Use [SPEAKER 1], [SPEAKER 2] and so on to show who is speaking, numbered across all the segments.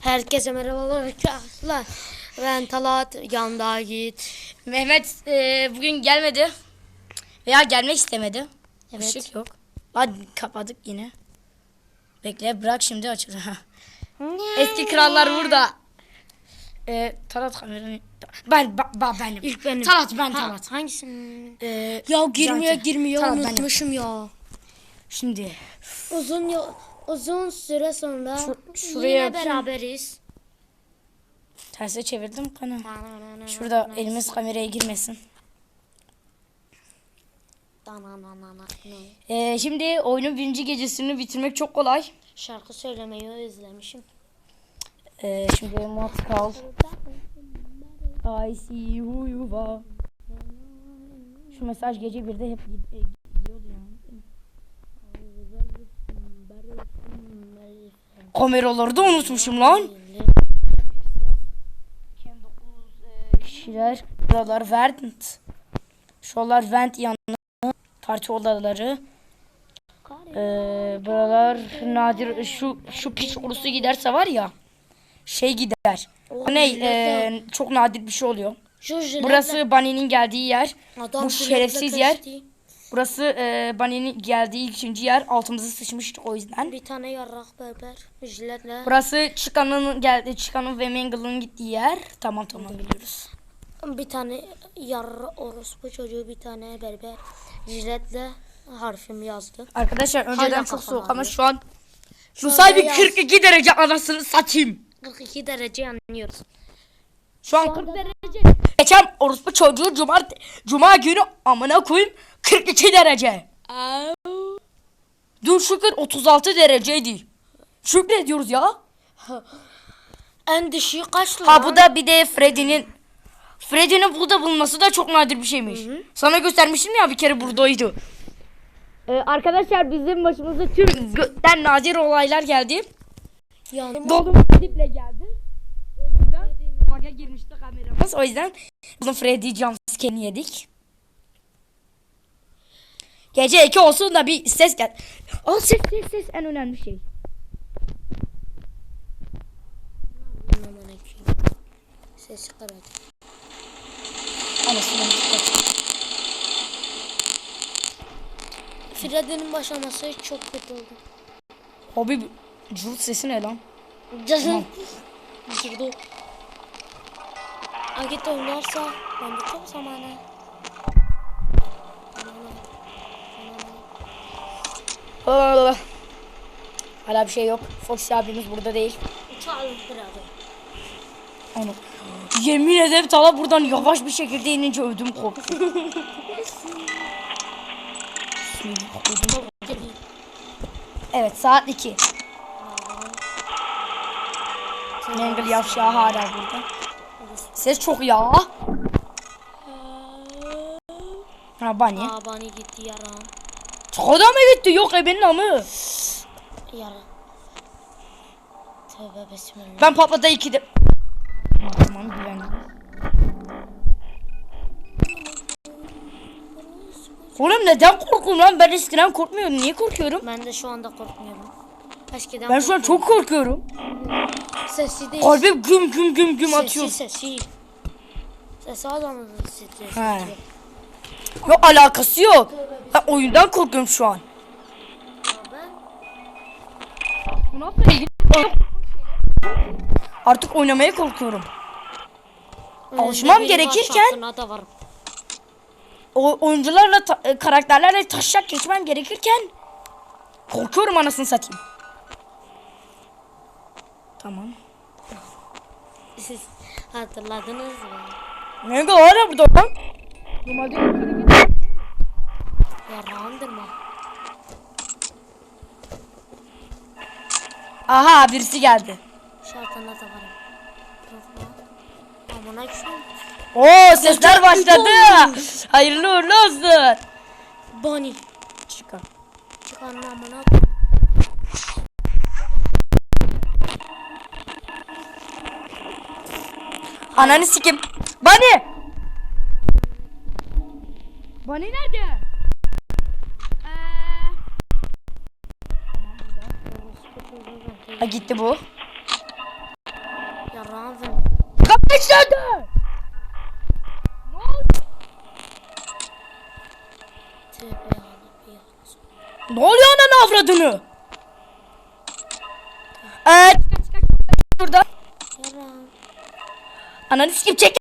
[SPEAKER 1] Herkese merhabalar arkadaşlar. Ben Talat, Yanda Git.
[SPEAKER 2] Mehmet e, bugün gelmedi. Veya gelmek istemedi.
[SPEAKER 1] Evet.
[SPEAKER 2] Işık yok. Hadi kapadık yine. Bekle bırak şimdi açılır. Ha. Eski krallar burada. E, Talat kameranı... Ben, ba, ba- benim.
[SPEAKER 1] İlk benim.
[SPEAKER 2] Talat ben
[SPEAKER 1] Ha,
[SPEAKER 2] Talat.
[SPEAKER 1] Hangisini?
[SPEAKER 2] E,
[SPEAKER 1] Ya girmiyor girmiyor
[SPEAKER 2] Talat benim.
[SPEAKER 1] unutmuşum ya.
[SPEAKER 2] Şimdi
[SPEAKER 1] Uzun yo- uzun süre sonra
[SPEAKER 2] Şu- şuraya
[SPEAKER 1] yine
[SPEAKER 2] yapayım.
[SPEAKER 1] beraberiz.
[SPEAKER 2] terse çevirdim kanı. Şurada elimiz kameraya girmesin. E, şimdi oyunun birinci gecesini bitirmek çok kolay.
[SPEAKER 1] Şarkı söylemeyi özlemişim.
[SPEAKER 2] E, şimdi mat kal. I see who you are. Şu mesaj gece birde hep gid- e, gidiyordu yani. Kameraları da unutmuşum lan. Kişiler, buralar vent. Şuralar vent yanı, parti odaları. Ee, buralar nadir şu şu piç kurusu giderse var ya şey gider. O ne? Ee, çok nadir bir şey oluyor. Burası Bunny'nin geldiği yer.
[SPEAKER 1] Adam
[SPEAKER 2] bu şerefsiz yer. Burası e, Bunny'nin geldiği ikinci yer. Altımızı sıçmıştı o yüzden.
[SPEAKER 1] Bir tane yarrak berber jiletle.
[SPEAKER 2] Burası Chican'ın geldi, Chican'ın ve Mangle'ın gittiği yer. Tamam tamam biliyoruz.
[SPEAKER 1] Bir tane yarra orospu çocuğu bir tane berber jiletle harfimi yazdı.
[SPEAKER 2] Arkadaşlar önceden
[SPEAKER 1] Hala
[SPEAKER 2] çok soğuk ama şu an
[SPEAKER 1] Şu
[SPEAKER 2] Nusay bir
[SPEAKER 1] anda
[SPEAKER 2] 42 derece anasını satayım.
[SPEAKER 1] 42 derece yanıyoruz.
[SPEAKER 2] Şu an 40 derece. Geçen orospu çocuğu cuma, cuma günü amına koyayım 42 derece. Dün şükür 36 dereceydi. Şükrediyoruz ya.
[SPEAKER 1] En düşüğü kaçtı
[SPEAKER 2] Ha bu da bir de Freddy'nin Freddy'nin burada bulunması da çok nadir bir şeymiş. Sana göstermiştim ya bir kere buradaydı. Ee, arkadaşlar bizim başımıza tüm gökten nadir olaylar geldi.
[SPEAKER 1] Yani
[SPEAKER 2] Dolum Freddy'le geldi. Oradan baga girmişti kameramız. O yüzden bunu Freddy jumpscare'ini yedik. Gece 2 olsun da bir ses gel. Al ses ses ses en önemli şey.
[SPEAKER 1] Sesi kırıldı.
[SPEAKER 2] Anasını.
[SPEAKER 1] Freddy'nin başlaması çok kötü oldu.
[SPEAKER 2] Abi cıvıt sesi ne lan?
[SPEAKER 1] Canım. Girdi. Agit oynarsa ben de çok zamanı.
[SPEAKER 2] Hala Hala bir şey yok. Foxy abimiz burada değil. Onu. Yemin ederim Tala buradan yavaş bir şekilde inince ödüm koptu. evet saat 2. Mangle yavşağı hala burada. Ses çok ya. Ha bani.
[SPEAKER 1] Aa bana gitti yaram.
[SPEAKER 2] Adam mı gitti? Yok ebenin amı.
[SPEAKER 1] Yaram. Tövbe bismillah.
[SPEAKER 2] Ben patlada iki de... Tamam güvendim. Oğlum neden korkuyorum lan? Ben eskiden korkmuyordum. Niye korkuyorum?
[SPEAKER 1] Ben de şu anda korkmuyorum. Eskiden
[SPEAKER 2] Ben şu an çok korkuyorum.
[SPEAKER 1] sesi değil.
[SPEAKER 2] Kalbim güm güm güm güm
[SPEAKER 1] sesi
[SPEAKER 2] atıyor.
[SPEAKER 1] sesi. Sesi adamın sesi.
[SPEAKER 2] He. Yok alakası yok. Ben oyundan korkuyorum şu an. Artık oynamaya korkuyorum. Alışmam gerekirken-. O oyuncularla ta- e, karakterlerle taşak geçmem gerekirken korkuyorum anasını satayım. Tamam.
[SPEAKER 1] Siz hatırladınız mı?
[SPEAKER 2] Ne kadar burada lan? Normalde
[SPEAKER 1] Yarandırma.
[SPEAKER 2] Aha birisi geldi.
[SPEAKER 1] Şarkına da varım. Amına koyayım.
[SPEAKER 2] Oo sesler başladı. Hayırlı uğurlu olsun.
[SPEAKER 1] Bunny.
[SPEAKER 2] Çıkar.
[SPEAKER 1] Çıkarın amına
[SPEAKER 2] Ananı sikim. Bani. Bani nerede? Ha gitti bu. ateşlendi.
[SPEAKER 1] Tövbe yarabbim ya.
[SPEAKER 2] Ne oluyor ananı avradını? Çıkar. burada. Ananı sikim çekin.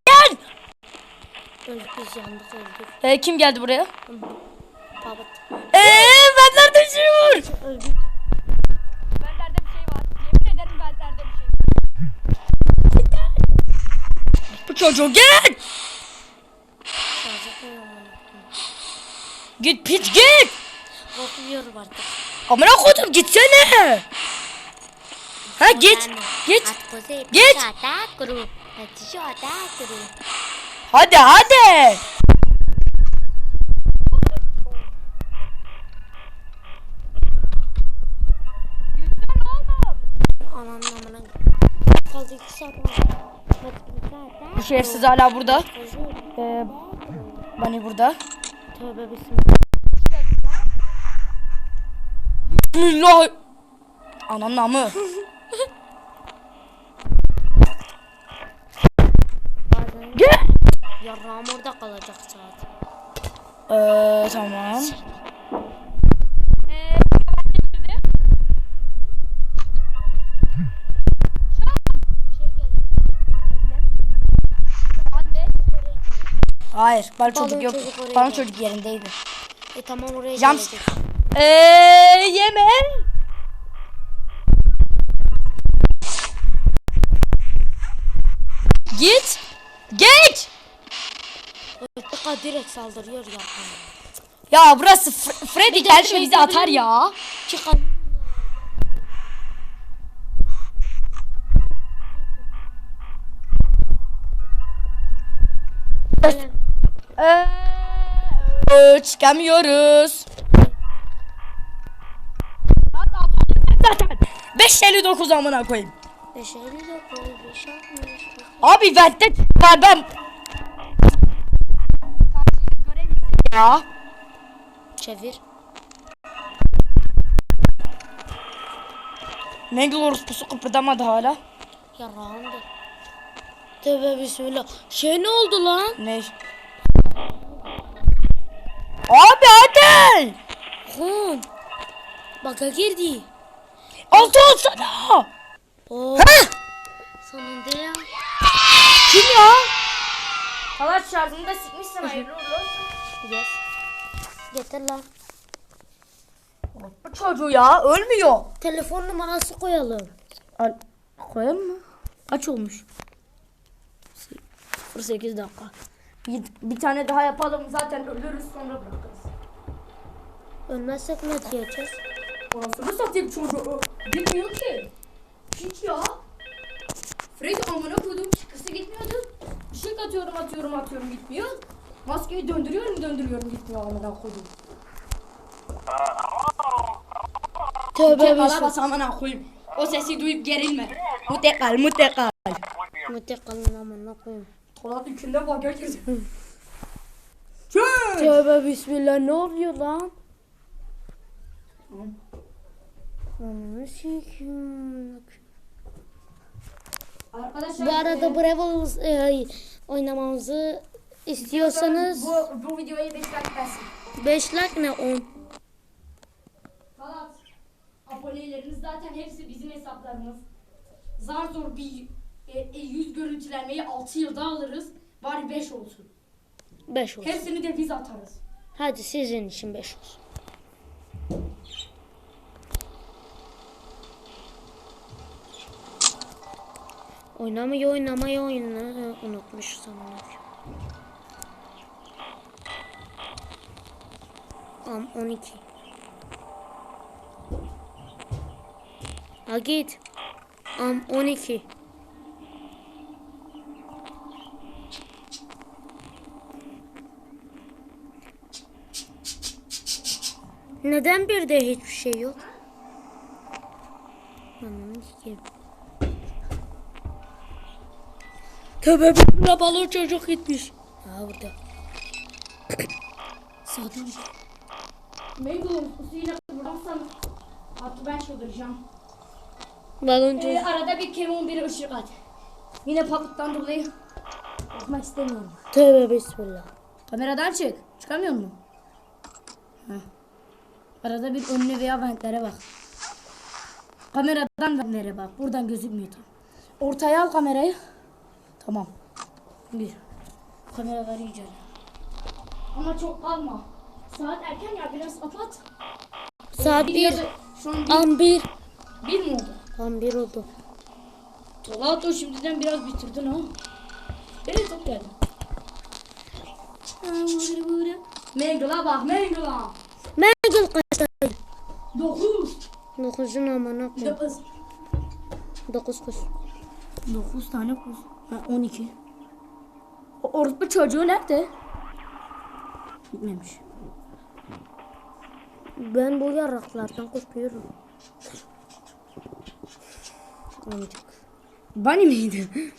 [SPEAKER 1] Öldük biz yandık öldük.
[SPEAKER 2] Ee, kim geldi buraya?
[SPEAKER 1] Babat.
[SPEAKER 2] Eee benlerde bir şey var.
[SPEAKER 1] Öldük.
[SPEAKER 2] Çocuğu git. Git piç git.
[SPEAKER 1] Korkuyorum artık.
[SPEAKER 2] Amına koydum gitsene. Ha git. Git. Git. Hadi hadi.
[SPEAKER 1] Ananın amına. Kaldı iki saat var.
[SPEAKER 2] Bu şerefsiz hala burada. Ee, Bani burada.
[SPEAKER 1] Tövbe bismillah.
[SPEAKER 2] Bismillah. Ananın namı. Gel.
[SPEAKER 1] yarrağım orada kalacak saat.
[SPEAKER 2] Ee, tamam. Hayır, bana çocuk yok.
[SPEAKER 1] çocuk oraya
[SPEAKER 2] Bana çocuk yerindeydi.
[SPEAKER 1] E tamam oraya
[SPEAKER 2] Cam-
[SPEAKER 1] gelecek.
[SPEAKER 2] Eee yeme. Git.
[SPEAKER 1] Öteka direkt saldırıyor ya.
[SPEAKER 2] Ya burası Fre- Freddy geldi bizi atar ya.
[SPEAKER 1] Çıkan.
[SPEAKER 2] Eee çıkamıyoruz. Zaten 559 amına koyayım.
[SPEAKER 1] Beş elli de koy, beş altmış.
[SPEAKER 2] Abi vente var ben. Ya.
[SPEAKER 1] Çevir.
[SPEAKER 2] Mengil orospusu kıpırdamadı hala.
[SPEAKER 1] Yarrağımdı. Tövbe bismillah. Şey ne oldu lan?
[SPEAKER 2] Ne? Abi hadi.
[SPEAKER 1] Hun. Baka girdi.
[SPEAKER 2] Altı olsana. Heh.
[SPEAKER 1] Sonunda ya.
[SPEAKER 2] Kim ya? Halat şarjını da sikmişsin hayırlı olsun.
[SPEAKER 1] Yes. Getir lan.
[SPEAKER 2] Bu çocuğu ya ölmüyor.
[SPEAKER 1] Telefon numarası koyalım.
[SPEAKER 2] Al, koyalım mı? Kaç olmuş? 08 dakika. Bir, bir tane daha yapalım zaten ölürüz sonra bırakırız.
[SPEAKER 1] Ölmezsek ne diyeceğiz?
[SPEAKER 2] Orasını satayım çocuğu. Bilmiyor ki. Hiç ya. Freddy amına koydum çıkısı gitmiyordu. Bir şey atıyorum atıyorum atıyorum gitmiyor. Maskeyi döndürüyorum döndürüyorum gitmiyor amına koydum.
[SPEAKER 1] Tövbe bismillah.
[SPEAKER 2] bas amına koyayım. O sesi duyup gerilme. Mutekal mutekal.
[SPEAKER 1] Mutekalın amına koyayım.
[SPEAKER 2] Polat yükünde bak herkes. Çöz.
[SPEAKER 1] Tövbe bismillah ne oluyor lan? Ananı sikiyim.
[SPEAKER 2] Arkadaşlar
[SPEAKER 1] Bu arada Brawl e, oynamamızı istiyorsanız
[SPEAKER 2] bu, bu videoya 5 like versin.
[SPEAKER 1] 5 like ne 10?
[SPEAKER 2] Fakat aboneleriniz zaten hepsi bizim hesaplarımız. Zar zor bir e, e, 100 görüntülenmeyi 6 yılda alırız. Bari 5 olsun.
[SPEAKER 1] 5 olsun.
[SPEAKER 2] Hepsini de biz atarız.
[SPEAKER 1] Hadi sizin için 5 olsun. Oynamayı oynamayı oyunu unutmuş sanırım. Am 12. Ha git. Am 12. Neden bir de hiçbir şey yok? Ananı sikeyim. Tövbe bismillah balon çocuk gitmiş. Ha burada. Sağdan.
[SPEAKER 2] Mango usuyla vurarsan hattı ben çıldıracağım.
[SPEAKER 1] Balon
[SPEAKER 2] Ee,
[SPEAKER 1] çocuk.
[SPEAKER 2] arada bir Kevin bir ışık at. Yine pakettan dolayı Korkmak istemiyorum.
[SPEAKER 1] Tövbe bismillah.
[SPEAKER 2] Kameradan çık. Çıkamıyor musun? Heh. Arada bir önüne veya ventlere bak. Kameradan ventlere bak. Buradan gözükmüyor tam. Ortaya al kamerayı. Tamam. Bir. Kameraları iyice. Ama çok kalma. Saat erken ya biraz kapat.
[SPEAKER 1] Saat
[SPEAKER 2] Bir
[SPEAKER 1] 1.
[SPEAKER 2] ya da- Şu an bir,
[SPEAKER 1] An 1.
[SPEAKER 2] bir mi oldu?
[SPEAKER 1] An 1 oldu.
[SPEAKER 2] Tolato şimdiden biraz bitirdin ha. Evet çok geldi. Mengla bak Mengla.
[SPEAKER 1] 9'un amına koy.
[SPEAKER 2] 9.
[SPEAKER 1] 9 kuş.
[SPEAKER 2] 9 tane kuş. Ha 12. O orospu çocuğu nerede? Gitmemiş.
[SPEAKER 1] Ben bu yaraklardan korkuyorum. Amcık.
[SPEAKER 2] Bunny miydi?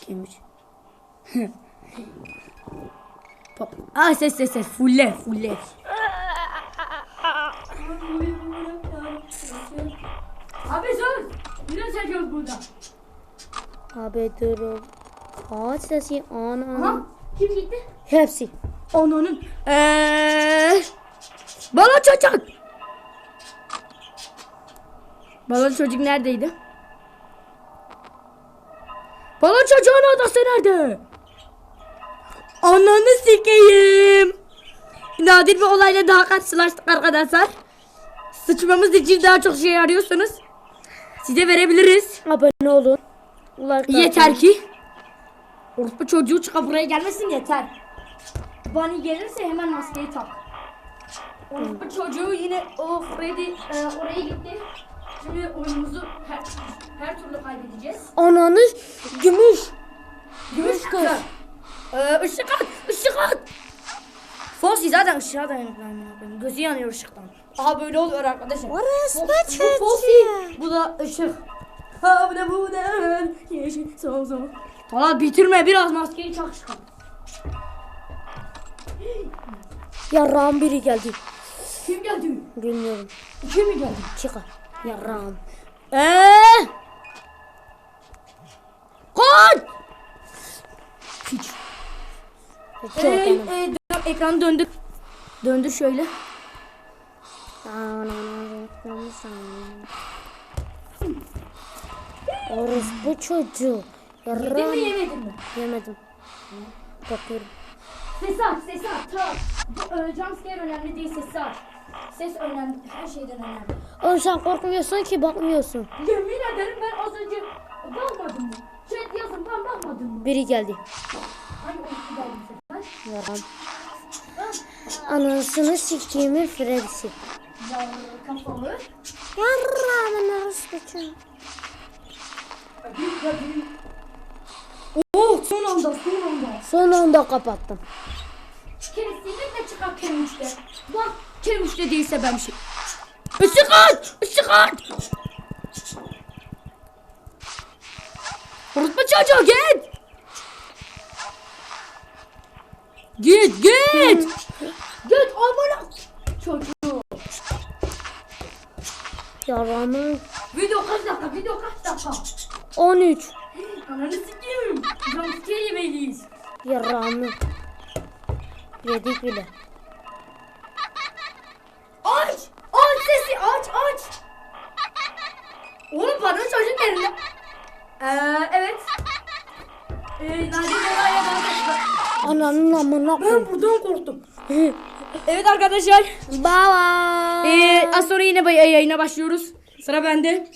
[SPEAKER 2] Kimmiş? Pop. Aa ses ses ses. Fulle fulle. Abi sus. Yine çekiyoruz burada.
[SPEAKER 1] Abi dur o. Ağaç sesi ana.
[SPEAKER 2] Ha? Kim gitti?
[SPEAKER 1] Hepsi.
[SPEAKER 2] Ananın. Eee. Balon çocuk. Balon çocuk neredeydi? Balon çocuğun odası nerede? Ananı sikeyim. Nadir bir olayla daha karşılaştık arkadaşlar. Sıçmamız için daha çok şey arıyorsanız size verebiliriz.
[SPEAKER 1] Abone olun. Like
[SPEAKER 2] Yeter ki Orospu çocuğu çıkıp buraya gelmesin yeter. Bunny gelirse hemen maskeyi tak. Orospu çocuğu yine o Freddy e, oraya gitti. Şimdi oyunumuzu her, her türlü kaybedeceğiz.
[SPEAKER 1] Ananı gümüş.
[SPEAKER 2] Gümüş kız. Ee, ışık at, ışık at. Fonsi zaten ışığa dayanıklı. Gözü yanıyor ışıktan. Aha böyle oluyor arkadaşlar.
[SPEAKER 1] Orası da.
[SPEAKER 2] Fonsi, bu da ışık. Ha bu da bu da yeşil sol sol. Valla bitirme biraz maskeyi çak çıkar.
[SPEAKER 1] Yarrağın biri geldi.
[SPEAKER 2] Kim geldi?
[SPEAKER 1] Bilmiyorum.
[SPEAKER 2] Kim mi geldi?
[SPEAKER 1] Çıkar. Yarrağın.
[SPEAKER 2] Eee? Koş! Hiç. Ee,
[SPEAKER 1] canım.
[SPEAKER 2] e, ekranı döndür. Döndür şöyle.
[SPEAKER 1] Orospu çocuğu.
[SPEAKER 2] Yedin mi yemedin mi?
[SPEAKER 1] Yemedim. Bakıyorum.
[SPEAKER 2] Ses aç, ses aç. Tamam. Bu e, jumpscare önemli değil, ses aç. Ses önemli, her şeyden önemli.
[SPEAKER 1] Oğlum sen korkmuyorsun ki bakmıyorsun.
[SPEAKER 2] Yemin ederim ben az önce bakmadım mı? Chat yazın ben bakmadım mı?
[SPEAKER 1] Biri geldi.
[SPEAKER 2] Hangi oyuncu geldi bu?
[SPEAKER 1] Yarrağın. Anasını siktiğimin Freddy'si.
[SPEAKER 2] Yar kafalı.
[SPEAKER 1] Yarrağın orospu çocuğu.
[SPEAKER 2] Oh son anda son anda.
[SPEAKER 1] Son anda kapattım.
[SPEAKER 2] Kesinlikle çıkar Kemiş'te. Bak Kemiş'te değilse ben bir şey. Işık aç! Işık aç! Unutma çocuğu git! Git git! git amına çocuğu.
[SPEAKER 1] Yarrağımın
[SPEAKER 2] Video kaç dakika? Video kaç dakika?
[SPEAKER 1] 13.
[SPEAKER 2] Ananı sikeyim. Jumpscare yemeliyiz.
[SPEAKER 1] Yarrağımın. Yedik bile.
[SPEAKER 2] Aç! Aç sesi aç aç! Oğlum bana çocuk yerinde. Ee, evet. Ee, Nadir
[SPEAKER 1] Ananın amına.
[SPEAKER 2] Ben buradan korktum. Evet arkadaşlar.
[SPEAKER 1] Bye bye.
[SPEAKER 2] Ee, az sonra yine yayına başlıyoruz. Sıra bende.